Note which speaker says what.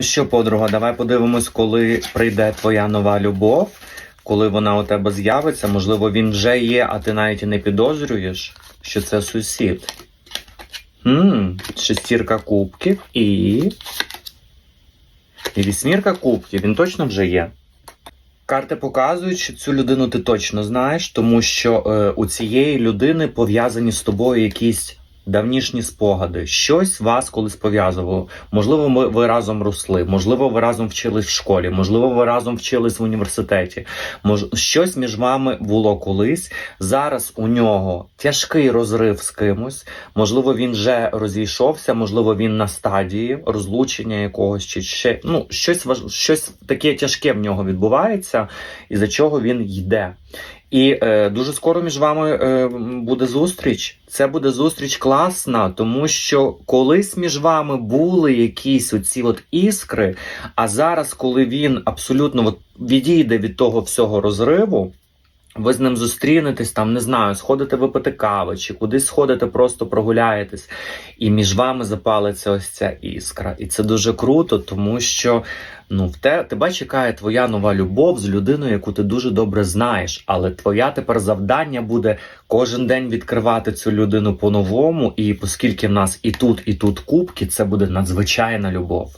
Speaker 1: Що, подруга, давай подивимось, коли прийде твоя нова любов, коли вона у тебе з'явиться. Можливо, він вже є, а ти навіть і не підозрюєш, що це сусід. М, Шестірка кубків і. І вісьмірка кубків. Він точно вже є. Карти показують, що цю людину ти точно знаєш, тому що е, у цієї людини пов'язані з тобою якісь давнішні спогади. Щось вас колись пов'язувало. Можливо, ми ви разом росли, можливо, ви разом вчились в школі, можливо, ви разом вчились в університеті. Мож, щось між вами було колись. Зараз у нього тяжкий розрив з кимось. Можливо, він вже розійшовся, можливо, він на стадії розлучення якогось чи ще ну щось важ... щось таке тяжке в нього відбувається, із за чого він йде. І е, дуже скоро між вами е, буде зустріч. Це буде зустріч класна, тому що колись між вами були якісь оці от іскри. А зараз, коли він абсолютно от відійде від того всього розриву, ви з ним зустрінетесь, там не знаю, сходите випити кави, чи кудись сходите, просто прогуляєтесь, і між вами запалиться ось ця іскра. І це дуже круто, тому що ну, в те, тебе чекає твоя нова любов з людиною, яку ти дуже добре знаєш. Але твоя тепер завдання буде кожен день відкривати цю людину по-новому. І оскільки в нас і тут, і тут кубки, це буде надзвичайна любов.